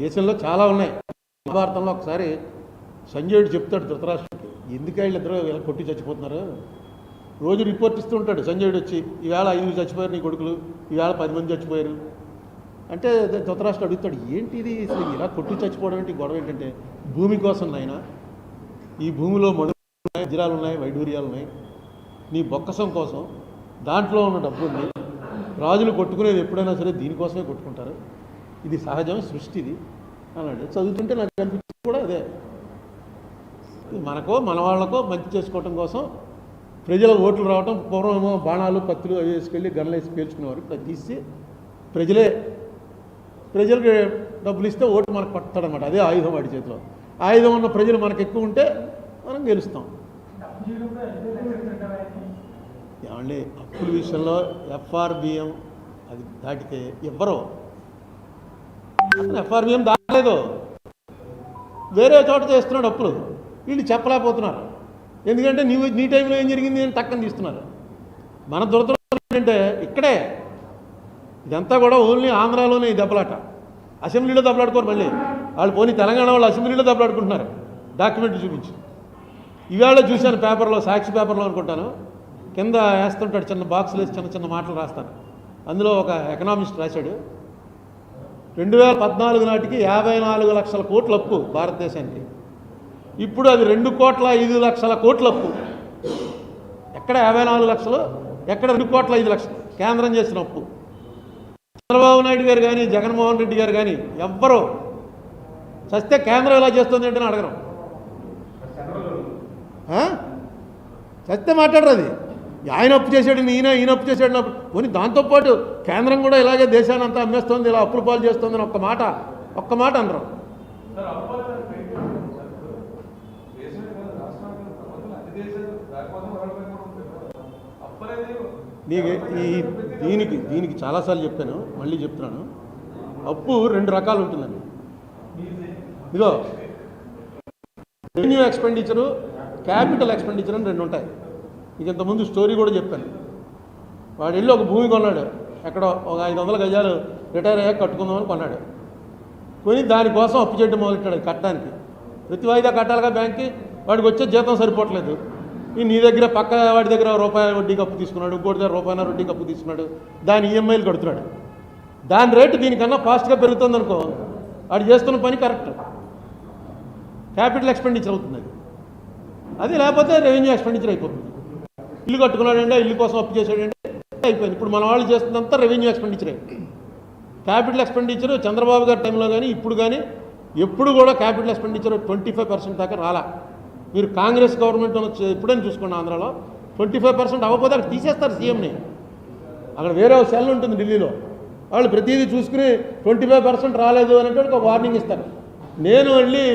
దేశంలో చాలా ఉన్నాయి. మహాభారతంలో ఒకసారి సంజయుడు చెప్తాడు ధృతరాష్ట్రుడికి ఎందుకు వీళ్ళిద్దరూ ఇలా కొట్టి చచ్చిపోతున్నారు? రోజు రిపోర్ట్ ఇస్తూ ఉంటాడు సంజయుడు వచ్చి ఈవేళ ఐదుగురు చచ్చిపోయారు నీ కొడుకులు ఈవేళ పది మంది చచ్చిపోయారు. అంటే ధృతరాష్ట్రుడు అడుగుతాడు ఏంటి ఇది? ఇలా కొట్టి చచ్చిపోవడం ఏంటి? గొడవ ఏంటంటే భూమి కోసం నాయన ఈ భూమిలో మధు ఉన్నాయి వజ్రాలు ఉన్నాయి వైడూర్యాలు ఉన్నాయి. నీ బొక్కసం కోసం దాంట్లో ఉన్న డబ్బు ఉంది రాజులు కొట్టుకునేది ఎప్పుడైనా సరే దీనికోసమే కొట్టుకుంటారు. ఇది సహజం సృష్టి ఇది అన్నాడు. చదువుతుంటే నాకు అనిపించింది కూడా అదే. మనకో మన వాళ్ళకో మంచి చేసుకోవటం కోసం ప్రజల ఓట్లు రావటం పూర్వం బాణాలు పత్తులు అవి వేసుకెళ్ళి గన్లు వేసి పేల్చుకునేవారు. ఇప్పుడు తీసి ప్రజలే ప్రజలకు డబ్బులు ఇస్తే ఓటు మనకు పడతాడనమాట అదే ఆయుధం వాడి చేతిలో. ఆయుధం ఉన్న ప్రజలు మనకు ఎక్కువ ఉంటే మనం గెలుస్తాం. ఏమండి అప్పుల విషయంలో ఎఫ్ఆర్బిఎం అది దాటితే ఇవ్వరు ఎఫ్ఆర్బిఎం దాటలేదు. వేరే చోట చేస్తున్నాడు అప్పులు. వీళ్ళు చెప్పలేకపోతున్నారు. ఎందుకంటే నీ నీ టైంలో ఏం జరిగింది అని టక్కని తీస్తున్నారు. మన దురదృష్టం ఏంటంటే ఇక్కడే. ఇదంతా కూడా ఓన్లీ ఆంధ్రాలోనే ఈ దెబ్బలాట. అసెంబ్లీలో దెబ్బలాడుకోరు మళ్ళీ. వాళ్ళు పోనీ తెలంగాణ వాళ్ళు అసెంబ్లీలో దెబ్బలాడుకుంటున్నారు. డాక్యుమెంట్ చూపించి. ఇవాళ చూశాను పేపర్లో సాక్షి పేపర్లో అనుకుంటాను. కింద వేస్తుంటాడు చిన్న బాక్సులు వేసి చిన్న చిన్న మాటలు రాస్తాను. అందులో ఒక ఎకనామిస్ట్ రాశాడు. రెండు వేల పద్నాలుగు నాటికి యాభై నాలుగు లక్షల కోట్ల అప్పు భారతదేశానికి. ఇప్పుడు అది రెండు కోట్ల ఐదు లక్షల కోట్ల అప్పు. ఎక్కడ యాభై నాలుగు లక్షలు? ఎక్కడ రెండు కోట్ల ఐదు లక్షలు? కేంద్రం చేసిన అప్పు. చంద్రబాబు నాయుడు గారు కానీ జగన్మోహన్ రెడ్డి గారు కానీ ఎవ్వరూ చస్తే కేంద్రం ఎలా చేస్తుంది ఏంటని అడగరు. చస్తే మాట్లాడరు అది. ఆయన అప్పు చేశాడు ఈయన ఈయన అప్పు చేశాడు అప్పు పోనీ దాంతోపాటు కేంద్రం కూడా ఇలాగే దేశాన్ని అంతా అమ్మేస్తుంది ఇలా అప్పుల పాలు చేస్తుంది అని ఒక్క మాట ఒక్క మాట అనరు. నీకు ఈ దీనికి దీనికి చాలాసార్లు చెప్పాను మళ్ళీ చెప్తున్నాను. అప్పు రెండు రకాలు ఉంటుందండి. ఇదిగో రెవెన్యూ ఎక్స్పెండిచరు క్యాపిటల్ ఎక్స్పెండిచర్ అని రెండు ఉంటాయి. ఇక ఇంతకుముందు స్టోరీ కూడా చెప్పాను. వాడు వెళ్ళి ఒక భూమి కొన్నాడు. ఎక్కడో ఒక ఐదు వందల గజాలు రిటైర్ అయ్యాక కట్టుకుందామని కొన్నాడు. కొని దానికోసం అప్పు చేయడం మొదలెట్టాడు కట్టడానికి. ప్రతి వాయిదా కట్టాలిగా బ్యాంక్కి? వాడికి వచ్చే జీతం సరిపోవట్లేదు. ఈ నీ దగ్గర పక్క వాడి దగ్గర రూపాయి వడ్డీకి అప్పు తీసుకున్నాడు ఇంకోటి దగ్గర రూపాయల వడ్డీకి అప్పు తీసుకున్నాడు. దాని ఈఎంఐలు కడుతున్నాడు. దాని రేటు దీనికన్నా ఫాస్ట్గా పెరుగుతుంది అనుకో వాడు చేస్తున్న పని కరెక్ట్. క్యాపిటల్ ఎక్స్పెండిచర్ అవుతుంది అది. అది లేకపోతే రెవెన్యూ ఎక్స్పెండిచర్ అయిపోతుంది. ఇల్లు కట్టుకున్నాడంటే ఇల్లు కోసం అప్పు చేశాడంటే అయిపోయింది. ఇప్పుడు మన వాళ్ళు చేస్తుందంతా రెవెన్యూ ఎక్స్పెండిచరే క్యాపిటల్ ఎక్స్పెండిచర్ చంద్రబాబు గారి టైంలో కానీ ఇప్పుడు కానీ ఎప్పుడు కూడా capital expenditure twenty five percent దాకా రాలా. మీరు కాంగ్రెస్ గవర్నమెంట్ వచ్చి ఎప్పుడైనా చూసుకోండి ఆంధ్రాలో? ట్వంటీ ఫైవ్ పర్సెంట్ అవ్వకపోతే అక్కడ తీసేస్తారు సీఎంని అక్కడ వేరే ఒక సెల్ ఉంటుంది ఢిల్లీలో. వాళ్ళు ప్రతిదీ చూసుకుని ట్వంటీ ఫైవ్ పర్సెంట్ రాలేదు అనేటువంటి ఒక వార్నింగ్ ఇస్తారు. నేను వెళ్ళి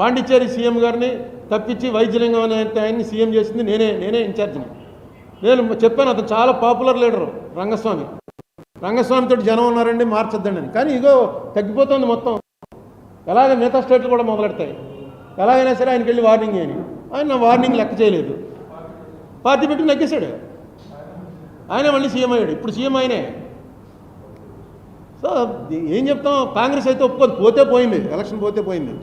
పాండిచ్చేరి సీఎం గారిని తప్పించి వైద్యలింగం అనే ఆయన్ని సీఎం చేసింది నేనే నేనే ఇన్ఛార్జిని. నేను చెప్పాను అతను చాలా పాపులర్ లీడరు రంగస్వామి. రంగస్వామితో జనం ఉన్నారండి మార్చొద్దండి అని. కానీ ఇగో తగ్గిపోతుంది మొత్తం. ఎలాగ మిగతా స్టేట్లు కూడా మొదలెడతాయి. ఎలాగైనా సరే ఆయనకి వెళ్ళి వార్నింగ్ చేయని ఆయన నా వార్నింగ్ లెక్క చేయలేదు. పార్టీ పెట్టి నగ్గేశాడు. ఆయన మళ్ళీ సీఎం అయ్యాడు. ఇప్పుడు సీఎం ఆయనే. సో ఏం చెప్తాం? కాంగ్రెస్ అయితే ఒప్పుకోదు. పోతే పోయింది. ఎలక్షన్ పోతే పోయింది.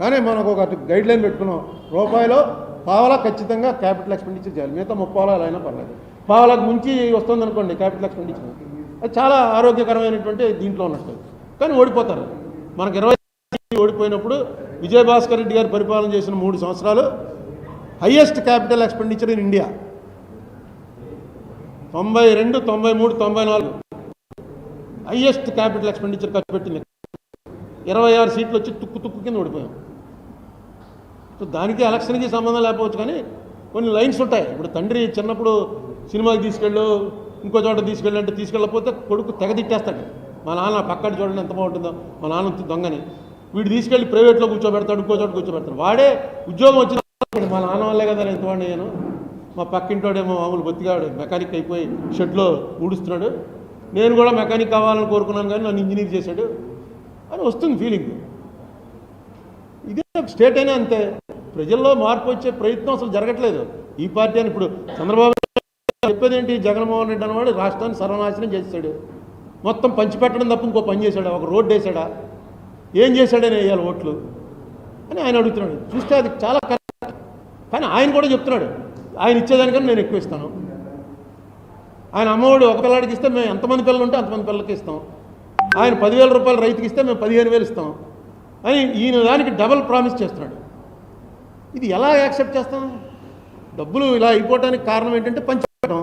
కానీ మనకు ఒక గైడ్ లైన్ పెట్టుకున్నాం. రూపాయలో పావలా ఖచ్చితంగా క్యాపిటల్ ఎక్స్పెండిచర్ చేయాలి. మిగతా ముప్పావలా అయినా పర్లేదు. పావలకు మించి వస్తుంది అనుకోండి క్యాపిటల్ ఎక్స్పెండిచర్. అది చాలా ఆరోగ్యకరమైనటువంటి దీంట్లో ఉన్నట్టు. కానీ ఓడిపోతారు. మనకు ఇరవై ఓడిపోయినప్పుడు విజయభాస్కర్ రెడ్డి గారు పరిపాలన చేసిన మూడు సంవత్సరాలు highest capital expenditure in India. తొంభై రెండు తొంభై మూడు తొంభై నాలుగు. హయ్యెస్ట్ క్యాపిటల్ ఎక్స్పెండిచర్ ఖర్చు పెట్టింది. ఇరవై ఆరు సీట్లు వచ్చి తుక్కు తుక్కు కింద ఓడిపోయాం. సో దానికి ఎలక్షన్కి సంబంధం లేకపోవచ్చు కానీ కొన్ని లైన్స్ ఉంటాయి. ఇప్పుడు తండ్రి చిన్నప్పుడు సినిమాకి తీసుకెళ్ళు ఇంకో చోట తీసుకెళ్ళి అంటే తీసుకెళ్ళకపోతే కొడుకు తెగ తిట్టేస్తాడు. మా నాన్న పక్కన చూడండి ఎంత బాగుంటుందో. మా నాన్న దొంగని. వీడు తీసుకెళ్ళి ప్రైవేట్లో కూర్చోబెడతాడు ఇంకో చోట కూర్చోబెడతాడు. వాడే ఉద్యోగం వచ్చిన మా నాన్న వాళ్ళే కదా నేను ఇంతవాడిని నేను. మా పక్కింటోడేమో మామూలు బొత్తిగాడు మెకానిక్ అయిపోయి షెడ్లో ఊడుస్తున్నాడు. నేను కూడా మెకానిక్ కావాలని కోరుకున్నాను కానీ నన్ను ఇంజనీర్ చేశాడు. అని వస్తుంది ఫీలింగ్ ఇదే స్టేట్ అయినా అంతే. ప్రజల్లో మార్పు వచ్చే ప్రయత్నం అసలు జరగట్లేదు. ఈ పార్టీ అని ఇప్పుడు చంద్రబాబు చెప్పేది ఏంటి? జగన్మోహన్ రెడ్డి అన్నవాడు రాష్ట్రాన్ని సర్వనాశనం చేశాడు మొత్తం పంచిపెట్టడం తప్ప ఇంకో పని చేశాడా? ఒక రోడ్డు వేసాడా ఏం చేశాడని వేయాలి ఓట్లు? అని ఆయన అడుగుతున్నాడు. చూస్తే అది చాలా కరెక్ట్. కానీ ఆయన కూడా చెప్తున్నాడు. ఆయన ఇచ్చేదానికన్నా నేను ఎక్కువ ఇస్తాను. ఆయన అమ్మఒడి ఒక పిల్లాడికి ఇస్తే మేము ఎంతమంది పిల్లలు ఉంటే అంతమంది పిల్లలకి ఇస్తాం. ఆయన పదివేల రూపాయలు రైతుకి ఇస్తే మేము పదిహేను వేలు ఇస్తాం. అని ఈయన దానికి డబల్ ప్రామిస్ చేస్తున్నాడు. ఇది ఎలా యాక్సెప్ట్ చేస్తాం? డబ్బులు ఇలా అయిపోవడానికి కారణం ఏంటంటే పంచిపెట్టడం